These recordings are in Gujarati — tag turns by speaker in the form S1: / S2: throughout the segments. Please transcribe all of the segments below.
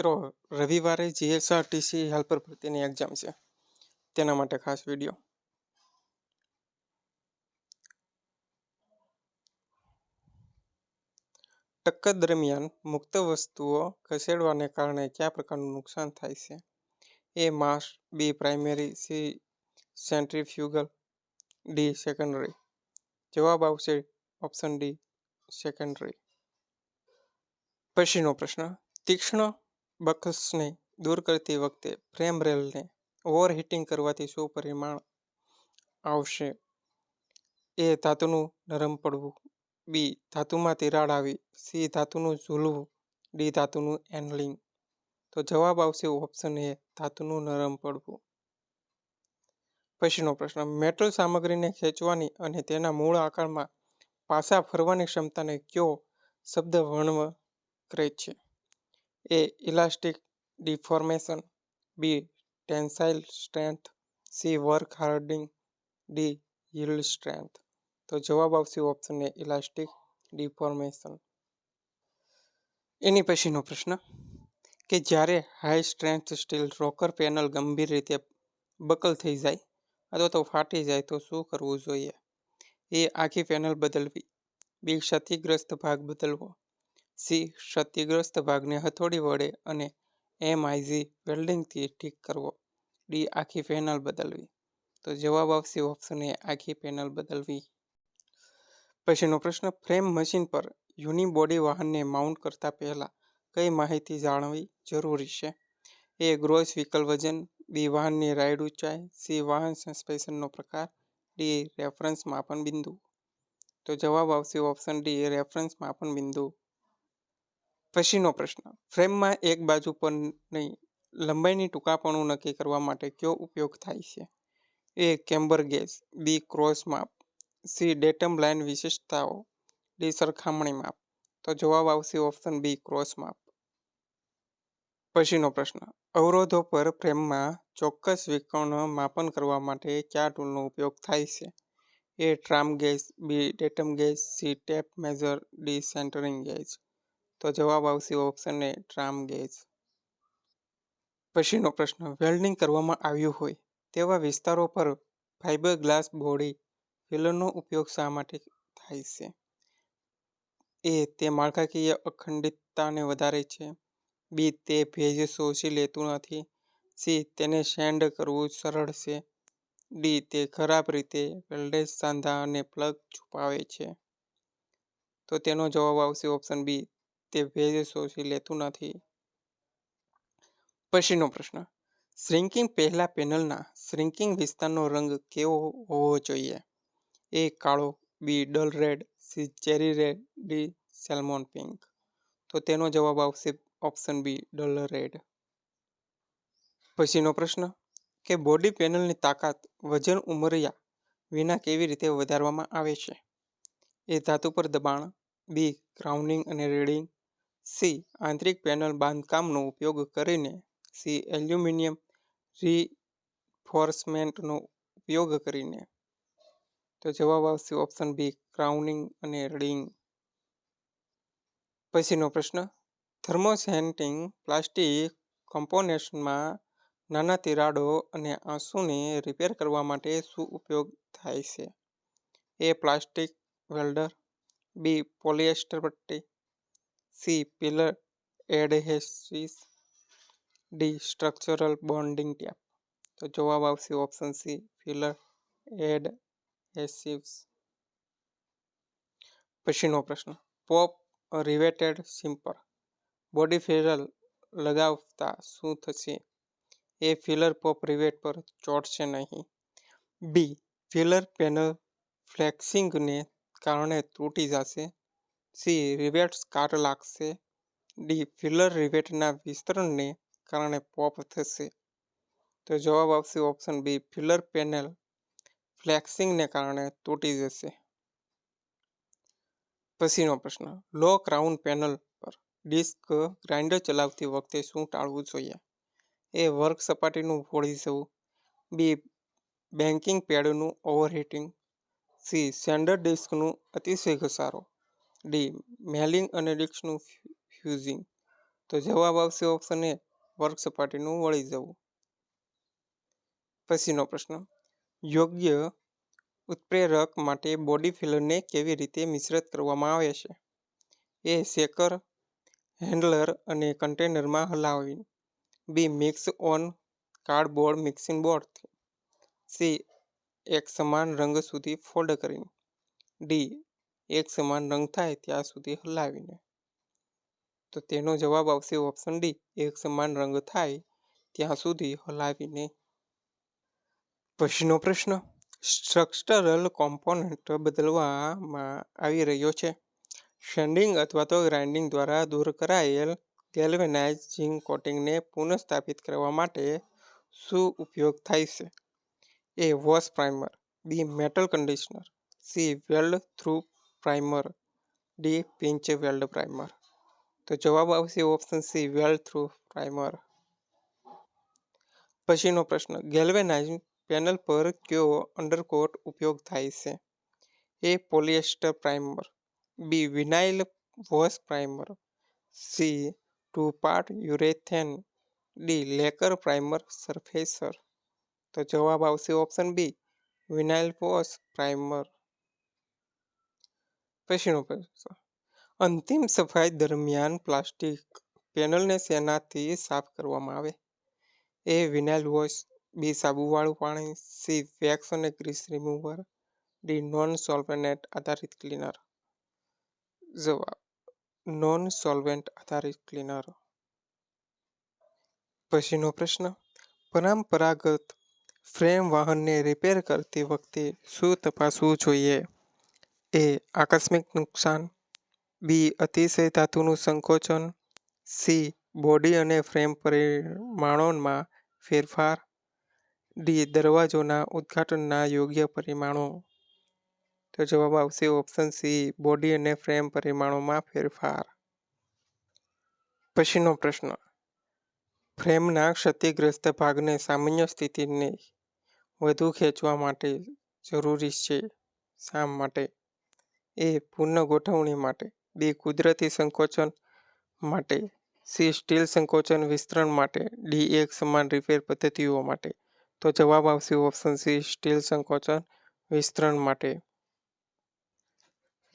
S1: મિત્રો, રવિવારે જીએસઆરટીસી હેલ્પર ભરતીની એક્ઝામ છે. તેના માટે ખાસ વીડિયો ટક્કર દરમિયાન મુક્ત વસ્તુઓ ખસેડવાને કારણે કયા પ્રકારનું નુકસાન થાય છે? A mass, B primary, C centrifugal, D secondary. જવાબ આવશે ઓપ્શન ડી સેકન્ડરી. પછીનો પ્રશ્ન, તીક્ષ્ણ બકસને દૂર કરતી વખતે ફ્રેમ રેલને ઓવરહીટિંગ કરવાથી શું પરિમાણ આવશે? એ ધાતુનું નરમ પડવું. બી, ધાતુમાં તિરાડ આવી. સી, ધાતુનું ઝૂલવું. ડી, ધાતુનું એનલિંગ તો જવાબ આવશે ઓપ્શન એ, ધાતુનું નરમ પડવું. પછીનો પ્રશ્ન, મેટલ સામગ્રીને ખેંચવાની અને તેના મૂળ આકારમાં પાસા ફરવાની ક્ષમતાને કયો શબ્દ વર્ણવ કરે છે? A elastic deformation B tensile strength C work hardening D yield strength તો જવાબ આવશે ઓપ્શન એ ઇલાસ્ટિક ડિફોર્મેશન એની પછીનો પ્રશ્ન કે જ્યારે high strength steel rocker panel ગંભીર રીતે બકલ થઈ જાય અથવા તો ફાટી જાય તો શું કરવું જોઈએ એ આખી પેનલ બદલવી બી ક્ષતિગ્રસ્ત ભાગ બદલવો સી ક્ષતિગ્રસ્ત ભાગને હથોડી વડે અને એમઆઈઝી વેલ્ડિંગથી ઠીક કરવો. ડી આખી પેનલ બદલવી. તો જવાબ આવશે ઓપ્શન એ, આખી પેનલ બદલવી. પછીનો પ્રશ્ન, ફ્રેમ મશીન પર યુનિબોડી વાહનને માઉન્ટ કરતા પહેલાં કઈ માહિતી જાણવી જરૂરી છે? એ, ગ્રોસ વ્હીકલ વજન, બી, વાહનની રાઇડ ઊંચાઈ, સી, વાહન સસ્પેન્શનનો પ્રકાર, ડી, રેફરન્સ માપન બિંદુ તો જવાબ આવશે ઓપ્શન ડી, રેફરન્સ માપન બિંદુ પછીનો પ્રશ્ન. ફ્રેમમાં એક બાજુ પર નહીં, લંબાઈની ટૂંકાપણું નક્કી કરવા માટે કયો ઉપયોગ થાય છે? A, camber gauge. B, cross માપ. સી, ડેટમ લાઇન વિશેષતાઓ ડી, સરખામણી માપ. તો જવાબ આવશે ઓપ્શન બી, ક્રોસ માપ. પછીનો પ્રશ્ન. અવરોધો પર ફ્રેમમાં ચોક્કસ વિકર્ણ માપન કરવા માટે કયા ટૂલનો ઉપયોગ થાય છે? A, tram gauge. B, datum gauge. C, tape measure D, centering gauge. તો જવાબ આવશે ઓપ્શન એ ટ્રામ ગેજ પછીનો પ્રશ્ન વેલ્ડિંગ કરવામાં આવ્યું હોય તેવા વિસ્તારો પર ફાઇબર ગ્લાસ બોડી ફિલરનો ઉપયોગ શા માટે થાય છે? એ, તે માળખાકીય અખંડિતતાને વધારે છે. બી તે ભેજ શોષી લેતું નથી. સી તેને સેન્ડ કરવું સરળ છે. ડી તે ખરાબ રીતે વેલ્ડેજ સાંધા અને પ્લગ છુપાવે છે. તો તેનો જવાબ આવશે ઓપ્શન બી તે ભેજ શોષી લેતું નથી. પછીનો પ્રશ્ન. શ્રિંકિંગ પહેલા પેનલના શ્રિંકિંગ વિસ્તારનો રંગ કેવો હોવો જોઈએ? એ કાળો, B dull red, C cherry red, D salmon pink. તો તેનો જવાબ આવશે ઓપ્શન બી ડલ રેડ. પછીનો પ્રશ્ન. કે બોડી પેનલની તાકાત વજન ઉમર્યા વિના કેવી રીતે વધારવામાં આવે છે? એ ધાતુ પર દબાણ, બી ગ્રાઉન્ડિંગ અને રીડિંગ સી, આંતરિક પેનલ બાંધકામનો ઉપયોગ કરીને, સી, એલ્યુમિનિયમ રીફોર્સમેન્ટનો ઉપયોગ કરીને. તો જવાબ આવશે ઓપ્શન બી, ક્રાઉનિંગ અને રિંગ પછીનો પ્રશ્ન, થર્મોસેન્ટિંગ પ્લાસ્ટિક કોમ્પોનેશનમાં નાના તિરાડો અને આંસુને રિપેર કરવા માટે શું ઉપયોગ થાય છે? A plastic welder, B, polyester પટ્ટી C pillar adhesives D structural bonding tape તો જવાબ આવશે ઓપ્શન સી ફિલર એડહેસિવ્સ પછીનો પ્રશ્ન પોપ રિવેટેડ સિમ્પર બોડી ફિલર લગાવતા શું થશે એ ફિલર પોપ રિવેટ પર ચોંટશે નહીં બી ફિલર પેનલ ફ્લેક્સિંગને કારણે તૂટી જશે સી રિવેટ્સ કાટ લાગશે. ડી, ફિલર રિવેટના વિસ્તરણને કારણે પોપ થશે. તો જવાબ આવશે ઓપ્શન બી, ફિલર પેનલ ફ્લેક્સિંગને કારણે તૂટી જશે. પછીનો પ્રશ્ન, લો ક્રાઉન પેનલ પર ડિસ્ક ગ્રાઇન્ડર ચલાવતી વખતે શું ટાળવું જોઈએ? એ, વર્ક સપાટીનું ફોડી જવું. બી બેન્કિંગ પેડનું ઓવરહીટિંગ. સી, સેન્ડર ડિસ્કનું અતિશય ઘસારો. ડી, મેલિંગ અને ડિસ્કનું ફ્યુઝિંગ. તો જવાબ આવશે ઓપ્શન એ વર્ક સપાટીનું વળી જવું. પછીનો પ્રશ્ન, યોગ્ય ઉત્પ્રેરક માટે બોડી ફિલરને કેવી રીતે મિશ્રિત કરવામાં આવે છે? એ શેકર, હેન્ડલર અને કન્ટેનરમાં હલાવી B, mix on cardboard, mixing બોર્ડથી C, એક સમાન રંગ સુધી ફોલ્ડ કરીને. ડી એક સમાન રંગ થાય ત્યાં સુધી હલાવીને. તો તેનો જવાબ આવશે ઓપ્શન ડી એક સમાન રંગ થાય ત્યાં સુધી હલાવીને. પછીનો પ્રશ્ન સ્ટ્રક્ચરલ કોમ્પોનન્ટ બદલવામાં આવી રહ્યો છે. શેન્ડિંગ અથવા તો ગ્રાઇન્ડિંગ દ્વારા દૂર કરાયેલ ગેલ્વેનાઇઝિંગ કોટિંગને પુનઃસ્થાપિત કરવા માટે શું ઉપયોગ થાય છે? A wash primer B metal conditioner C weld through primer D pinch weld primer તો જવાબ આવશે option C weld through primer પછીનો પ્રશ્ન ગેલ્વેનાઇઝ પેનલ પર કયો અંડરકોટ ઉપયોગ થાય છે A polyester primer B vinyl wash primer C two part urethane D lacquer primer surfacer તો જવાબ આવશે option B vinyl wash primer પછીનો પ્રશ્ન અંતિમ સફાઈ દરમિયાન પ્લાસ્ટિક પેનલને શેનાથી સાફ કરવામાં આવે? એ વિનાઇલ વોશ, બી સાબુવાળું પાણી, સી વેક્સ અને grease remover, D non solvent આધારિત ક્લીનર. જવાબ નોન સોલ્વેન્ટ આધારિત ક્લીનર. પછીનો પ્રશ્ન, પરંપરાગત ફ્રેમ વાહનને રિપેર કરતી વખતે શું તપાસવું જોઈએ? એ આકસ્મિક નુકસાન. બી, અતિશય ધાતુનું સંકોચન. સી, બોડી અને ફ્રેમ પરિમાણોમાં ફેરફાર. ડી, દરવાજોના ઉદ્ઘાટનના યોગ્ય પરિમાણો. તો જવાબ આવશે ઓપ્શન સી, બોડી અને ફ્રેમ પરિમાણોમાં ફેરફાર. પછીનો પ્રશ્ન. ફ્રેમના ક્ષતિગ્રસ્ત ભાગને સામાન્ય સ્થિતિને વધુ ખેંચવા માટે જરૂરી છે. શા માટે? એ પુનઃ ગોઠવણી માટે, બી કુદરતી સંકોચન માટે, સી સ્ટીલ સંકોચન વિસ્તરણ માટે, ડી એક સમાન રિપેર પદ્ધતિઓ માટે. તો જવાબ આવશે ઓપ્શન સી, સ્ટીલ સંકોચન વિસ્તરણ માટે.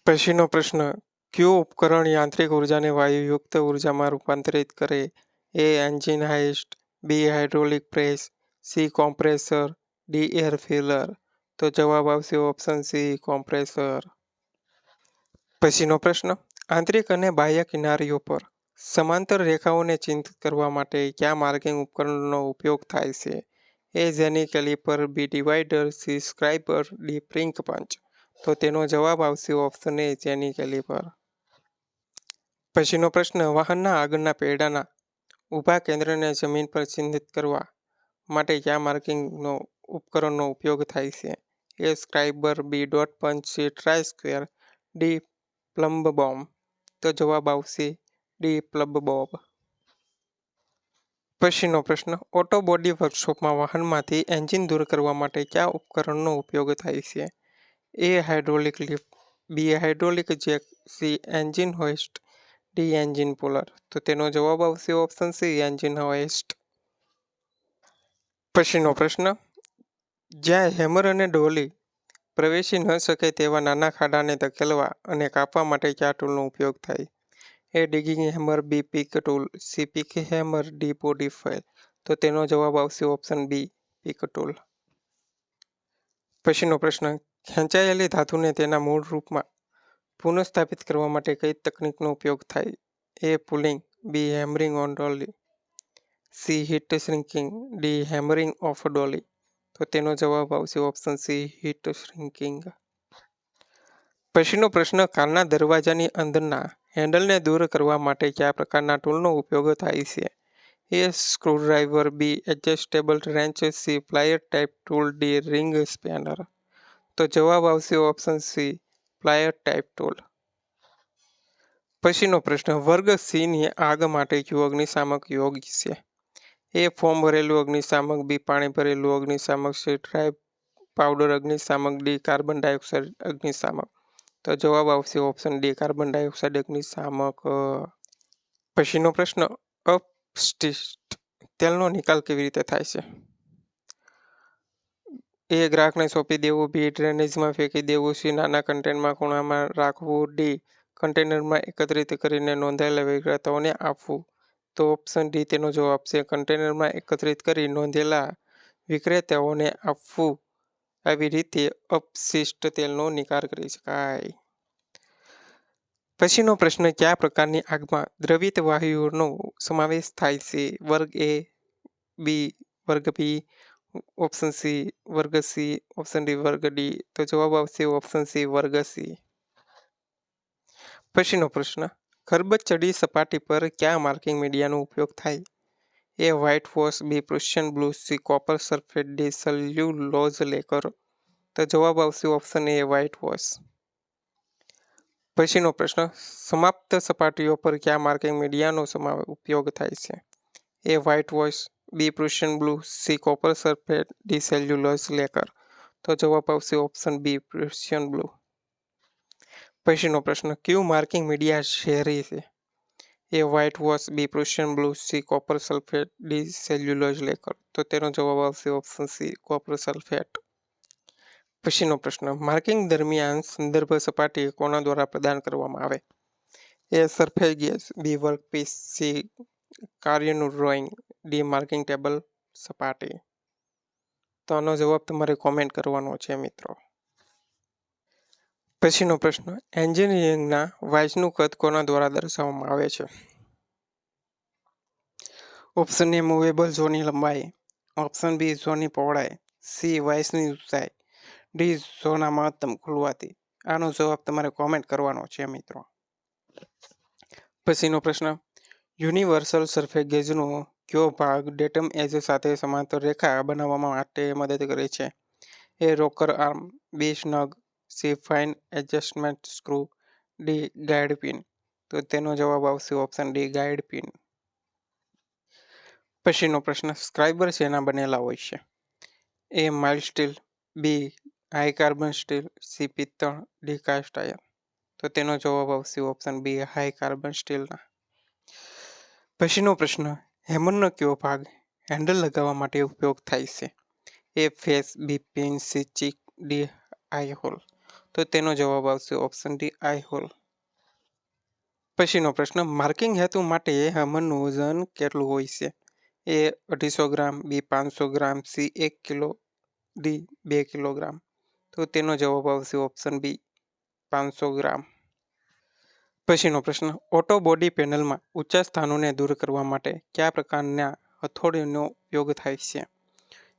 S1: પછીનો પ્રશ્ન, કયું ઉપકરણ યાંત્રિક ઉર્જાને વાયુયુક્ત ઉર્જામાં રૂપાંતરિત કરે? A engine hoist, B hydraulic press, C compressor, D air filler. તો જવાબ આવશે ઓપ્શન સી, કોમ્પ્રેસર. પછીનો પ્રશ્ન, આંતરિક અને બાહ્ય કિનારીઓ પર સમાંતર રેખાઓને ચિહ્નિત કરવા માટે કયા માર્કિંગ ઉપકરણનો ઉપયોગ થાય છે? A jenny caliper B divider C scriber D prick punch. તો તેનો જવાબ આવશે ઓપ્શન એ જેની કેલિપર. પછીનો પ્રશ્ન, વાહનના આગળના પૈડાના ઊભા કેન્દ્રને જમીન પર ચિહ્નિત કરવા માટે કયા માર્કિંગનો ઉપકરણનો ઉપયોગ થાય છે? A scriber B dot punch C try square D plumb bomb તો જવાબ આવશે ડી પ્લબ બોબ પછીનો પ્રશ્ન ઓટો બોડી વર્કશોપમાં વાહનમાંથી એન્જિન દૂર કરવા માટે કયા ઉપકરણનો ઉપયોગ થાય છે? A hydraulic lift B hydraulic jack C engine hoist D engine puller તો તેનો જવાબ આવશે ઓપ્શન સી એન્જિન હોઇસ્ટ પછીનો પ્રશ્ન, જ્યાં હેમર અને ડોલી પ્રવેશી ન શકે તેવા નાના ખાડાને ધકેલવા અને કાપવા માટે કયા ટૂલનો ઉપયોગ થાય. A digging hammer B pick tool C pick hammer D body file તો તેનો જવાબ આવશે ઓપ્શન બી પીક ટૂલ પછીનો પ્રશ્ન, ખેંચાયેલી ધાતુને તેના મૂળ રૂપમાં પુનઃસ્થાપિત કરવા માટે કઈ તકનીકનો ઉપયોગ થાય? A pulling B hammering on dolly C heat shrinking D hammering off dolly તો તેનો જવાબ આવશે ઓપ્શન સી હીટ શ્રિંકિંગ પછીનો પ્રશ્ન કારના દરવાજાની અંદરના હેન્ડલને દૂર કરવા માટે કયા પ્રકારના ટૂલનો ઉપયોગ થાય છે? A screwdriver B adjustable wrench C plier type tool D ring spanner તો જવાબ આવશે option C plier type tool પછીનો પ્રશ્ન, વર્ગ સીની આગ માટે યોગની અગ્નિશામક યોગ્ય છે. એ ફોર્મ ભરેલું અગ્નિશામક, બી પાણી ભરેલું અગ્નિશામક, સી ડ્રાય પાવડર અગ્નિશામક, ડી કાર્બન ડાયોક્સાઇડ અગ્નિશામક. તો જવાબ આવશે ઓપ્શન ડી, કાર્બન ડાયોક્સાઇડ અગ્નિશામક. પછીનો પ્રશ્ન અપસ્ટિસ્ટ તેલનો નિકાલ કેવી રીતે થાય છે? એ ગ્રાહકને સોંપી દેવું, બી ડ્રેનેજમાં ફેંકી દેવું, સી નાના કન્ટેનરમાં ખૂણામાં રાખવું, ડી કન્ટેનરમાં એકત્રિત કરીને નોંધાયેલા વિક્રેતાઓને આપવું. તો ઓપ્શન ડી તેનો જવાબ છે કન્ટેનરમાં એકત્રિત કરી નોંધેલા વિક્રેતાઓને આપવું. આવી રીતે અપશિષ્ટ તેલનો નિકાલ કરી શકાય. પછીનો પ્રશ્ન, કયા પ્રકારની આગમાં દ્રવિત વાયુઓનો સમાવેશ થાય છે? વર્ગ એ બી વર્ગ બી ઓપ્શન સી વર્ગ સી ઓપ્શન ડી વર્ગ ડી તો જવાબ આવશે ઓપ્શન સી વર્ગ સી પછીનો પ્રશ્ન ખરબચડી સપાટી પર કયા માર્કિંગ મીડિયાનો ઉપયોગ થાય? A white wash, B Prussian blue C, copper sulphate, D cellulose lacquer. તો જવાબ આવશે ઓપ્શન એ વ્હાઇટ વોશ. પછીનો પ્રશ્ન, સમાપ્ત સપાટીઓ પર કયા માર્કિંગ મીડિયાનો સમા, ઉપયોગ થાય છે? A white wash, B Prussian blue C, copper sulphate, D cellulose lacquer. તો જવાબ આવશે ઓપ્શન બી, પ્રુશિયન બ્લુ. પછીનો પ્રશ્ન કયું માર્કિંગ મીડિયા ઝેરી છે? A white wash B Prussian blue C copper sulphate D cellulose lacquer તો તેનો જવાબ આવશે ઓપ્શન સી કોપર સલ્ફેટ પછીનો પ્રશ્ન, માર્કિંગ દરમિયાન સંદર્ભ સપાટી કોના દ્વારા પ્રદાન કરવામાં આવે? A surface gauge B workpiece C કાર્યનું ડ્રોઈંગ ડી માર્કિંગ ટેબલ સપાટી. તો આનો જવાબ તમારે કોમેન્ટ કરવાનો છે, મિત્રો. પછીનો પ્રશ્ન, એન્જિનિયરિંગના વાઇસનું કદ કોના દ્વારા દર્શાવવામાં આવે છે? ઓપ્શન એ, મૂવેબલ ઝોનની લંબાઈ. ઓપ્શન બી, ઝોનની પહોળાઈ. સી, વાઇસની ઊંચાઈ. ડી ઝોના મહત્તમ ખુલવાથી આનો જવાબ તમારે કોમેન્ટ કરવાનો છે, મિત્રો. પછીનો પ્રશ્ન, યુનિવર્સલ સરફેગેજનો કયો ભાગ ડેટમ એજ સાથે સમાંતર રેખા બનાવવા માટે મદદ કરે છે? A rocker arm B snug C fine adjustment screw D guide pin. તો તેનો જવાબ આવશે ઓપ્શન ડી ગાઈડ પિન. પછીનો પ્રશ્ન, સ્ક્રાઇબર શેના બનેલા હોય છે? A mild steel, B high carbon steel, C પિત્તળ, D cast iron તો તેનો જવાબ આવશે ઓપ્શન બી હાઈ કાર્બન સ્ટીલના. પછીનો પ્રશ્ન, હેમરનો કયો ભાગ હેન્ડલ લગાવવા માટે ઉપયોગ થાય છે? A face, B pin, C cheek, D eye hole. તો તેનો જવાબ આવશે ઓપ્શન ડી આઈ હોલ પછીનો પ્રશ્ન માર્કિંગ હેતુ માટે હમનનું વજન કેટલું હોય છે? એ અઢીસો ગ્રામ, બી પાંચસો ગ્રામ, સી એક કિલો, ડી બે કિલોગ્રામ. તો તેનો જવાબ આવશે ઓપ્શન બી પાંચસો ગ્રામ. પછીનો પ્રશ્ન ઓટો બોડી પેનલમાં ઊંચા સ્થાનોને દૂર કરવા માટે કયા પ્રકારના હથોડીનો ઉપયોગ થાય છે?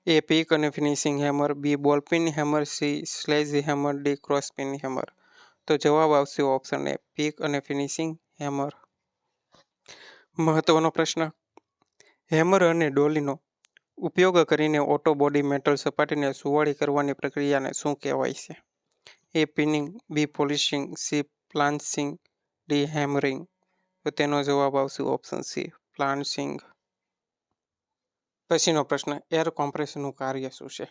S1: એ પીક અને finishing hammer B ball pin hammer C sledge hammer D cross pin hammer તો જવાબ આવશે ઓપ્શન એ પીક અને ફિનિશિંગ હેમર મહત્વનો પ્રશ્ન. હેમર અને ડોલીનો ઉપયોગ કરીને ઓટો બોડી મેટલ સપાટીને સુવાળી કરવાની પ્રક્રિયાને શું કહેવાય છે? A pinning B polishing C planishing D hammering તો તેનો જવાબ આવશે ઓપ્શન સી પ્લાન્સિંગ પછીનો પ્રશ્ન એર કોમ્પ્રેશનનું કાર્ય શું છે?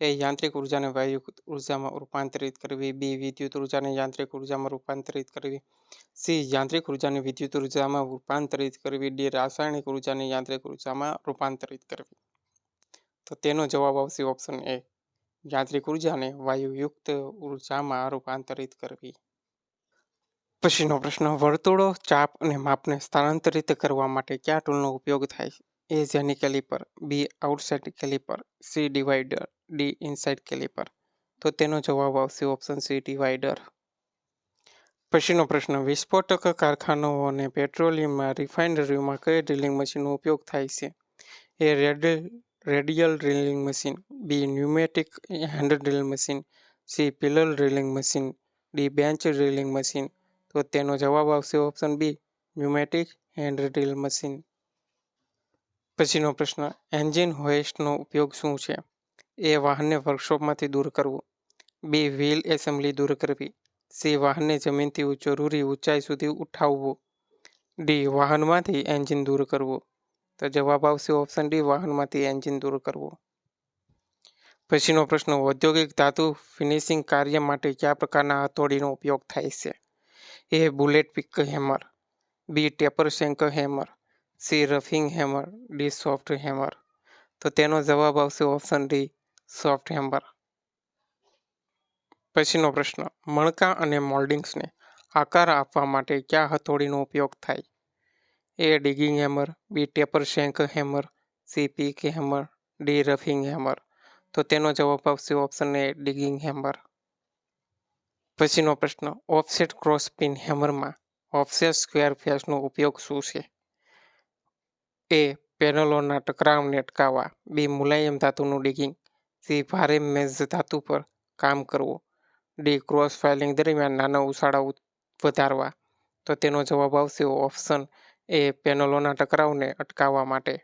S1: એ યાંત્રિક ઉર્જાને વાયુ ઉર્જામાં રૂપાંતરિત કરવી, બી વિદ્યુત ઉર્જાને યાંત્રિક ઉર્જામાં રૂપાંતરિત કરવી, સી યાંત્રિક ઉર્જાને વિદ્યુત ઉર્જામાં રૂપાંતરિત કરવી, ડી રાસાયણિક ઉર્જાને યાંત્રિક ઉર્જામાં રૂપાંતરિત કરવી. તો તેનો જવાબ આવશે ઓપ્શન એ યાંત્રિક ઉર્જાને વાયુયુક્ત ઉર્જામાં રૂપાંતરિત કરવી. પછીનો પ્રશ્ન, વર્તુળો, ચાપ અને માપને સ્થાનાંતરિત કરવા માટે કયા ટૂલનો ઉપયોગ થાય? જેની caliper B outside caliper C divider D inside caliper તો તેનો જવાબ આવશે ઓપ્શન સી ડિવાઈડર પછીનો પ્રશ્ન, વિસ્ફોટક કારખાનાઓ અને પેટ્રોલિયમમાં રિફાઇનરીમાં કઈ ડ્રિલિંગ મશીનનો ઉપયોગ થાય છે? A red radial drilling machine B pneumatic hand drill machine C pillar drilling machine D bench drilling machine તો તેનો જવાબ આવશે option B pneumatic hand drill machine પછીનો પ્રશ્ન, એન્જિન હોઇસ્ટનો ઉપયોગ શું છે? એ વાહનને વર્કશોપમાંથી દૂર કરવું. બી, વ્હીલ એસેમ્બલી દૂર કરવી. સી, વાહનને જમીનથી જરૂરી ઊંચાઈ સુધી ઉઠાવવું. ડી, વાહનમાંથી એન્જિન દૂર કરવું. તો જવાબ આવશે ઓપ્શન ડી, વાહનમાંથી એન્જિન દૂર કરવું. પછીનો પ્રશ્ન, ઔદ્યોગિક ધાતુ ફિનિશિંગ કાર્ય માટે કયા પ્રકારના હથોડીનો ઉપયોગ થાય છે? A bullet pick hammer. B, taper shank hammer. C roughing hammer, D soft hammer. તો તેનો જવાબ આવશે ઓપ્શન ડી, સોફ્ટ હેમર. પછીનો પ્રશ્ન, મણકા અને મોલ્ડિંગ્સને આકાર આપવા માટે કયા હથોડીનો ઉપયોગ થાય? A, digging hammer, B, taper shank hammer, C, pick hammer, D, roughing hammer. તો તેનો જવાબ આવશે ઓપ્શન એ, ડિગિંગ હેમર. પછીનો પ્રશ્ન, ઓફસેટ ક્રોસ પિન હેમરમાં ઓફસેટ સ્ક્વેર ફેસનો ઉપયોગ શું છે? એ પેનલોના ટકરાવને અટકાવવા, બી મુલાયમ ધાતુનું ડિગિંગ સી ભારે મેઝ ધાતુ પર કામ કરવું. ડી ક્રોસ ફાઇલિંગ દરમિયાન નાના ઉછાળા વધારવા. તો તેનો જવાબ આવશે ઓપ્શન એ પેનલોના ટકરાવને અટકાવવા માટે.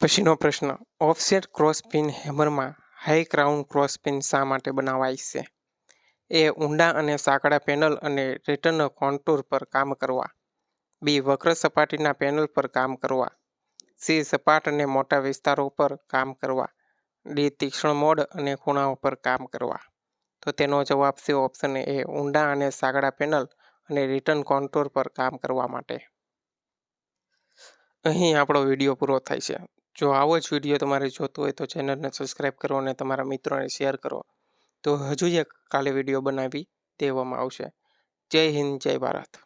S1: પછીનો પ્રશ્ન, ઓફસેટ ક્રોસ પિન હેમરમાં હાઈ ક્રાઉન ક્રોસ પિન શા માટે બનાવાય છે? એ ઊંડા અને સાંકડા પેનલ અને રિટર્ન કોન્ટૂર પર કામ કરવા. બી વક્ર સપાટીના પેનલ પર કામ કરવા. સી સપાટ અને મોટા વિસ્તારો પર કામ કરવા. ડી તીક્ષ્ણ મોડ અને ખૂણાઓ પર કામ કરવા. તો તેનો જવાબ છે ઓપ્શન એ, ઊંડા અને સાગડા પેનલ અને રિટર્ન કોન્ટોર પર કામ કરવા માટે. અહીં આપણો વીડિયો પૂરો થાય છે. જો આવો જ વીડિયો તમારે જોતો હોય તો ચેનલને સબસ્ક્રાઈબ કરો અને તમારા મિત્રોને શેર કરો. તો હજુ એક કાલે વીડિયો બનાવી દેવામાં આવશે. જય હિન્દ, જય ભારત.